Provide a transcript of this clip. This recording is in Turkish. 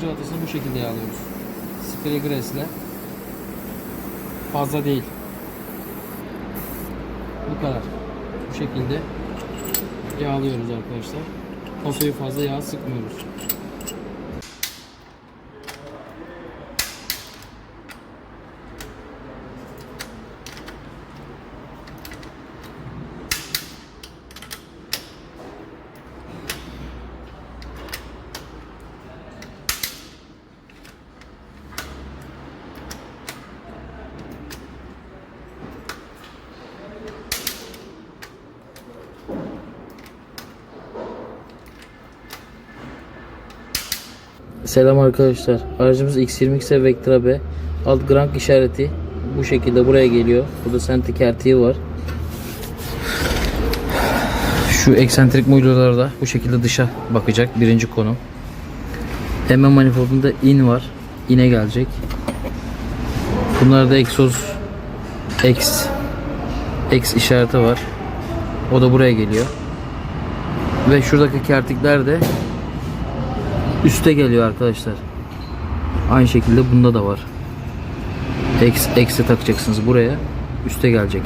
cıvatasını bu şekilde yağlıyoruz. Spray Grace'le. Fazla değil. Bu kadar. Bu şekilde yağlıyoruz arkadaşlar. Pasoyu fazla yağ sıkmıyoruz. Selam arkadaşlar. Aracımız X20X Vectra B. Alt Grank işareti bu şekilde buraya geliyor. Burada senti kertiği var. Şu eksentrik muylular da bu şekilde dışa bakacak. Birinci konu. Hemen manifoldunda in var. İne gelecek. Bunlarda egzoz X X işareti var. O da buraya geliyor. Ve şuradaki kertikler de üste geliyor arkadaşlar. Aynı şekilde bunda da var. X, X'e takacaksınız buraya. Üste gelecek.